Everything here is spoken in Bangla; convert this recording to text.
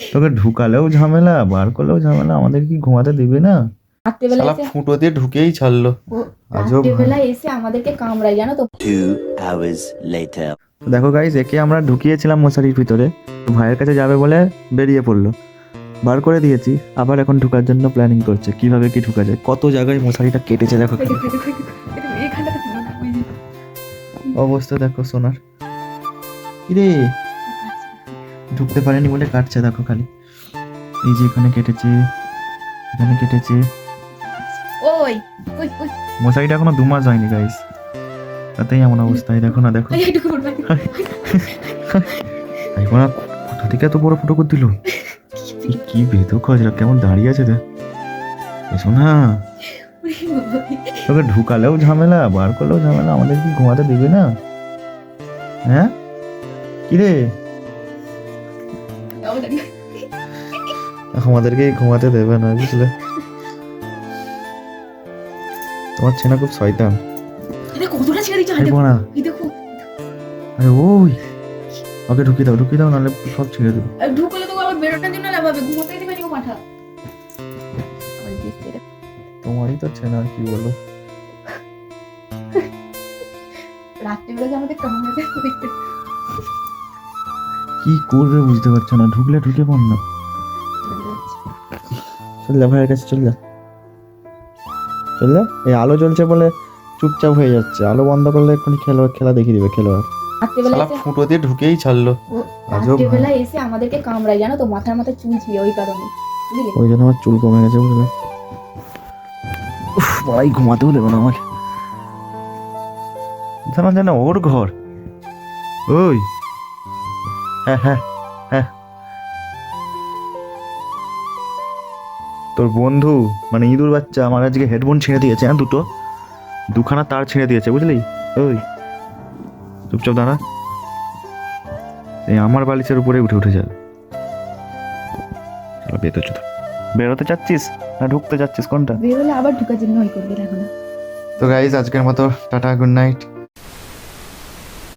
তোকে ঢুকালেও ঝামেলা বার করলেও ঝামেলা আমাদের কি ঘুমাতে দিবে না? রাত্রেবেলা শালা এসে ফুটো দিয়ে ঢুকেই ছাড়লো। আজব রাত্রেবেলা এসে আমাদেরকে কামড়ায় জানো তো। Two hours later. দেখো গাইজ একে আমরা ঢুকিয়েছিলাম মশারির ভিতরে। ভাইয়ের কাছে যাবে বলে বেরিয়ে পড়ল। বার করে দিয়েছি আবার এখন ঢুকার জন্য প্ল্যানিং করছে কীভাবে কি ঢুকা যায়। কত জায়গায় মশারিটা কেটেছে দেখো না ওই যে অবস্থা দেখো সোনার। কিরে? ঢুকতে পারেনি বলে কাটছে দেখো খালি। এই যে এখানে কেটেছে এখানে কেটেছে। ওই ওই ওই। মশারিটা এখনও দু মাস হয়নি গাইস তাতেই এমন অবস্থা এই দেখো না দেখো। না কোথা থেকে এত বড় ফুটো করে দিল কি বেদক খজরা কেমন দাঁড়িয়ে আছে এসো না। তোকে ঢুকালেও ঝামেলা বার করলেও ঝামেলা আমাদের কি ঘুমাতে দিবে না? হ্যাঁ? কিরে আমাদেরকে ঘুমাতে দেবে না বুঝলে? তোমার ছেনা খুব শয়তান। কতটা ছেড়ে দিচ্ছে? আরে না। আরে ওই ওকে ঢুকিয়ে দাও ঢুকিয়ে দাও নাহলে সব ছেড়ে দেবো। ঢুকলে তো আবার বেরোটার জন্য লাভাবে ঘুমোতে দিবে নি মাথা। তোমারই তো ছেনা আর কি বলো? রাত্রিবেলা যে আমাদের কামড়াতে কি করবে বুঝতে পারছ না? ঢুকলে ঢুকে পড় না। চল যা ভাইয়ের কাছে চল যা। চল যা। এই আলো জ্বলছে বলে চুপচাপ হয়ে যাচ্ছে। আলো বন্ধ করলে এক্ষুনি খেলো খেলা দেখিয়ে দিবে খেলোয়াড় রাত্রিবেলা ফুটো দিয়ে ঢুকেই ছাড়লো। আজব রাত্রিবেলা এসে আমাদেরকে কামড়ায় জানো তো? মাথার মাথায় চুল ছিল ওই কারণে। ওই জন্য আমার চুল কমে গেছে বুঝলে? উফ, ভাই ঘুমাতেও দেবো না আমার যেন যেন ওর ঘর। ওই তোর বন্ধু মানে ইঁদুর বাচ্চা আমার আজকে হেডফোন ছিঁড়ে দিয়েছে হ্যাঁ দুটো? দুখানা তার ছিঁড়ে দিয়েছে বুঝলি? ওই। চুপচাপ দাঁড়া। এই আমার বালিশের উপরে উঠে উঠে যাবে চলো বেরোতে চলো বেরোতে চাচ্ছিস? না ঢুকতে চাচ্ছিস? কোনটা? বেরোলে আবার ঢুকার জন্য ওই করবে দেখো তো গাইজ আজকের মতো টাটা গুড নাইট